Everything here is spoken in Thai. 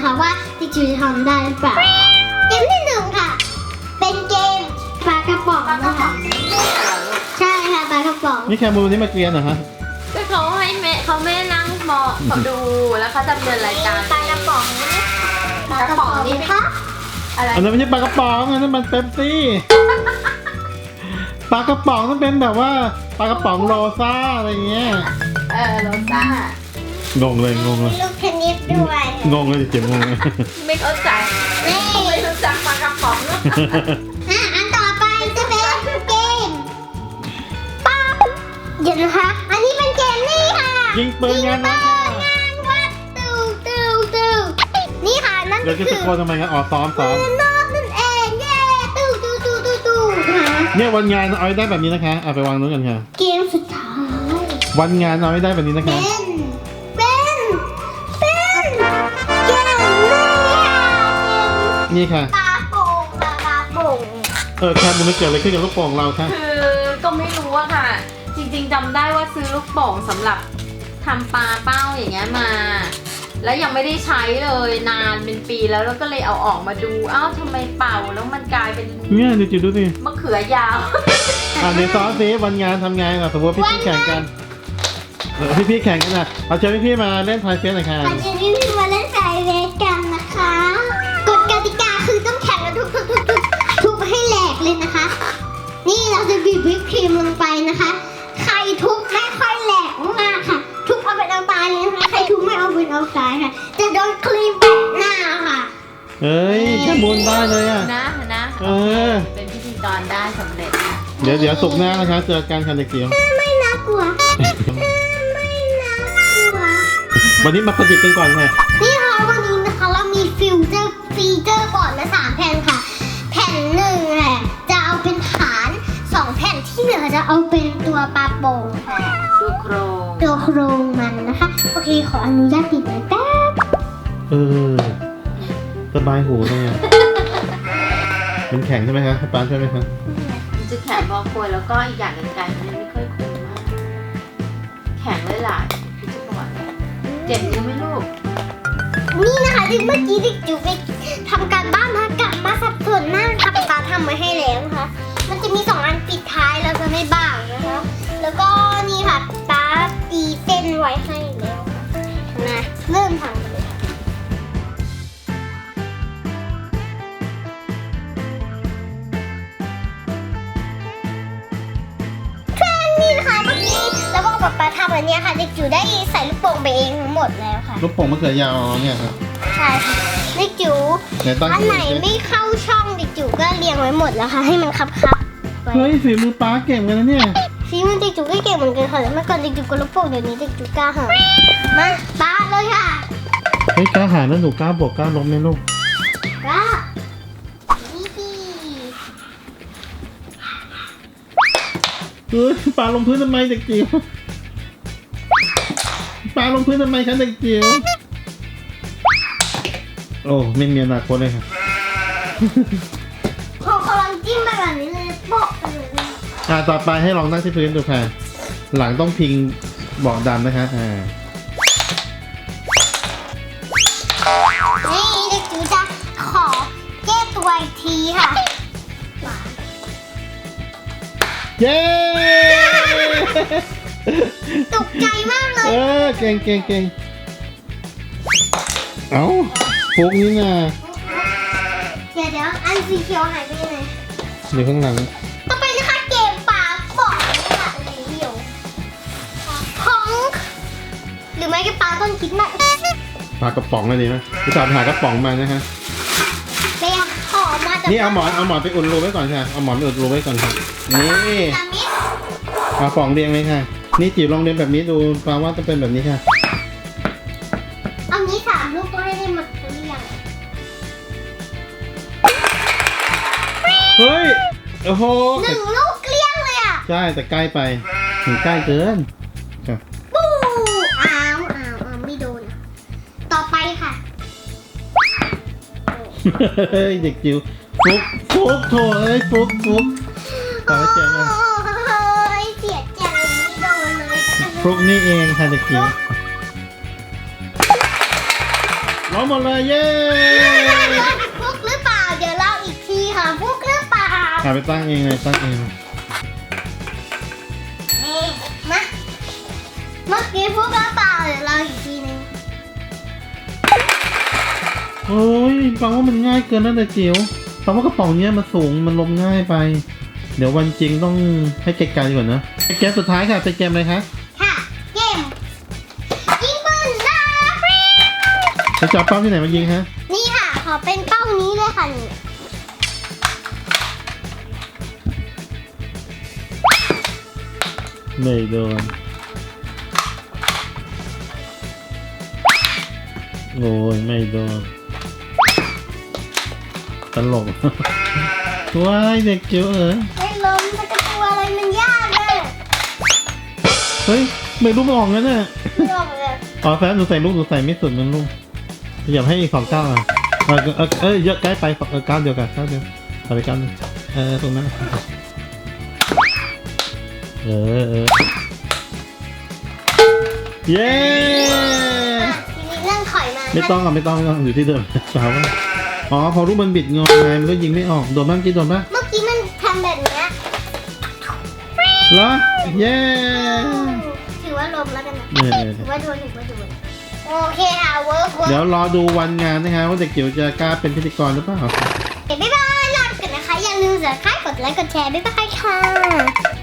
จูจะทำได้หรือเปล่าเกมที่หนึ่งค่ะ เป็นเกมปลากระป๋องนะคะใช่ค่ะปลากระป๋องนี่แคมูนี่มาเกรียนเหรอฮะก็เขาให้แม่เขาแม่นั่งมองเขาดูแล้วเขาดำเนินรายการปลากระป๋องปลากระป๋องนี่คะอะไรอันนั้นไม่ใช่ปลากระป๋องอันนั้นมันเป๊ปซี่ปลากระป๋องต้องเป็นแบบว่าปลากระป๋องโรซ่าอะไรเงี้ยเออโรซ่างงเลยงงเลยมีลูกเทนนิส ด้วยงงเลยเจ็บงงเลยไม่เข้าใจนี่ไม่รู้จักปลากระป๋องอะอันต่อไปจะเป็นเกมป๊าบเดี๋ยวนะคะ อันนี้เป็นเกมนี่ค่ะยิงปืนงานนะงานวัดตูตูตูนี่ค่ะนั่นเดี๋ยวจะคืตะอโกนทำไมกันอ๋อซ้อมซ้อมปืนนอกนั่นเองเย้ตูตูตูตูตูค่ะเนี่ยวันงานเอาให้ได้แบบนี้นะคะเอาไปวางนู้นกันค่ะเกมสุดท้ายวันงานเอาให้ได้แบบนี้นะเป็คะนเป็น นี่ค่ะเกมนี่ค่ะปลาโป่งปลาปลาโป่งเออแคมูมันเกิดอะไรขึ้นกับลูกโป่งเราคะคือก็ไม่รู้อะค่ะ จริงๆจำได้ว่าซื้อลูกโป่งสำหรับทำปลาเป้าอย่างเงี้ยมา แล้วยังไม่ได้ใช้เลยนานเป็นปีแล้วแล้วก็เลยเอาออกมาดูอ้าวทำไมเป่าแล้วมันกลายเป็นเนี่ยดูจิ๋วดูสิมะเขือยาว อะเดี๋ยวซ้อมสิวันงานทำไงอะสมมติว่าพี่ๆแข่งกันเออพี่ๆแข่งกันอะเอาเชิญพี่ๆมาเล่นพายเฟสหน่อยค่ะวันนี้พี่พี่ม นี่เราจะบีบวิปครีมลงไปนะคะ ใครทุบไม่ค่อยแหลกมากค่ะ ทุบเอาเป็นเอาตายเลยนะคะใครทุบไม่เอาเป็นเอาตายค่ะ จะโดนครีมแปะหน้าค่ะเฮ้ยแคมูนได้เลยอะ นะนะเออ เป็นพิธีกรได้สำเร็จค่ะเดี๋ยวเดี๋ยวสุกร์หน้านะคะเจอกันค่ะเด็กจิ๋วไม่น่ากลัว ไม่น่ากลัว วันนี้มาประดิษฐ์กันก่อนค่ะ นี่ค่ะวันนี้ เหลือจะเอาเป็นตัวปลาโป่งค่ะ ตัวโครงตัวโครงมันนะคะ โอเคขออนุญาตปิดไว้แป๊บเออสบายหูเลยอะมันแข็งใช่ไหมคะให้ปานช่วยไหมคะมันจะแข็งพอควรแล้วก็อีกอย่างกันไกลมันไม่ค่อยคมมาก แข็งเลยล่ะพิจารณาเจ็บนิ้วไหมลูก นี่นะคะที่เมื่อกี้ดิจิ๋วไปทำการบ้าน ป๊าป๊าทำอันเนี้ยค่ะเด็กจิ๋วได้ใส่ลูกโป่งไปเองทั้งหมดแล้วค่ะลูกโป่งมะเขือยาวเนี่ยครับใช่ค่ะเด็กจิ๋วไหนตั้งอันไหนไม่เข้าช่องเด็กจิ๋วก็เรียงไว้หมดแล้วค่ะ ให้มันคับคับๆไว้เฮ้ยฝีมือป้าเก่งกันนะเนี่ยฟีมันเด็กจิ๋วก็เก่งเหมือนกันค่ะแต่เมื่อก่อนเด็กจิ๋วก็ลูกโป่งเดี๋ยวนี้เด็กจิ๋วกล้าหามาป๊าเลยค่ะเฮ้ยกล้าหาญแล้วหนูกล้าบวกกล้าลบไหมลูกกล้านี่ดีเฮ้ยปลาลงพื้นทำไมเด็กจิ๋ว ปลาลงพื้นทำไมคะเด็กจิ๋วโอ้ไม่มีอนาคตเลยค่ะพอเขาลองจิ้มไปแบบนี้เลยโป๊ะไปเลยอ่าต่อไปให้ลองนั่งที่พื้นดูค่ะ หลังต้องพิงเบาะดำนะคะอ่านี่เด็กจิ๋วจะขอแก้ตัวอีกทีค่ะ เย้ ตกใจมากเลยเออเก่งเก่งเก่งเอ้าฟุกนี่นะเดี๋ยวเดี๋ยวอันสีเขียวหายไปไหนอยู่ข้างหลังต่อไปนะคะเกมปลาบอกค่ะสีเขียวของหรือไม่ก็ปลาต้นคิดมากปลากระป๋องเลยดีนะพี่สาวไปหากระป๋องมานะฮะ เรียกขอมาจากนี่เอาหมอนเอาหมอนไปอุ่นรูไว้ก่อนค่ะ เอาหมอนไปอุ่นรูไว้ก่อนค่ะ นี่ ตามิดเอาป๋องเรียงเลยค่ะ นี่จิ๋วลองเรียงแบบนี้ดูปลาว่าจะเป็นแบบนี้ค่ะ เอางี้สามลูกก็ให้ได้หมดหรือยังเฮ้ย โอ้โหหนึ่งลูกเกลี้ยงเลยอะใช่แต่ใกล้ไปถึงใกล้เกินค่ะปูอ้าวอ้าวอ้าวไม่โดนอะต่อไปค่ะเฮ้ยเด็กจิ๋วฟุกฟุกโถเอ้ยฟุกฟุก ต่อไปเจอกัน โเลยฟุกนี่เองค่ะเด็กจิ๋วล้มหมดเลยเย้ฟุกหรือเปล่า เดี๋ยวเราอีกทีค่ะฟุกหรือเปล่าอะไปตั้งเองเลยตั้งเองนี่มาเมื่อกี้ฟุกหรือเปล่าเดี๋ยวเราอีกทีนึงโอ้ยฟังว่ามันง่ายเกินนั่นเลยจิ๋วฟังว่ากระป๋องเนี้ยมันสูงมันลมง่ายไป เดี๋ยววันจริงต้องให้ไกลๆก่อนนะเกมสุดท้ายค่ะเป็นเกมอะไรคะ จะจับเป้าที่ไหนมายิงฮะ นี่ค่ะ ขอเป็นเป้านี้เลยค่ะนี่ไม่โดนโอ้ยไม่โดนตลก ว้ายเด็กจิ๋วเอ๋ยไม่ล้มแต่กระตัวอะไรมันยากเลยเฮ้ยไม่รู้มันออกงั้นน่ะลงเลย อ๋อแฟนหนูใส่ลูกหนูใส่ไม่สุดมันลูก อยากให้อีกสองเก้าวอะเออเออเออเยอะใกล้ไปเออเก้าวเดียวกันเก้าวเดียวใส่ไปเก้าวหนึงเออตรงนั้นเออเออเย้อะทีนี้เรื่องถอยมาไม่ต้องอะไม่ต้องไม่ต้องอยู่ที่เดิมสาวว่าอ๋อพอลูกมันบิดงอไงมันก็ยิงไม่ออกโดนบ้างกี่โดนปะเมื่อกี้มันทำแบบเนี้ยเหรอเย้ถือว่าลมแล้วกันนะเนี่ยเนี่ยถือว่าโดนถือว่าโดน โอเคค่ะเวิร์กเวิร์กเดี๋ยวรอดูวันงานนะฮะว่าเด็กจิ๋วจะกล้าเป็นพิธีกรหรือเปล่า บ๊ายบายลาไปก่อนนะคะ อย่าลืมสับสไครต์กดไลค์กดแชร์บ๊ายบายค่ะ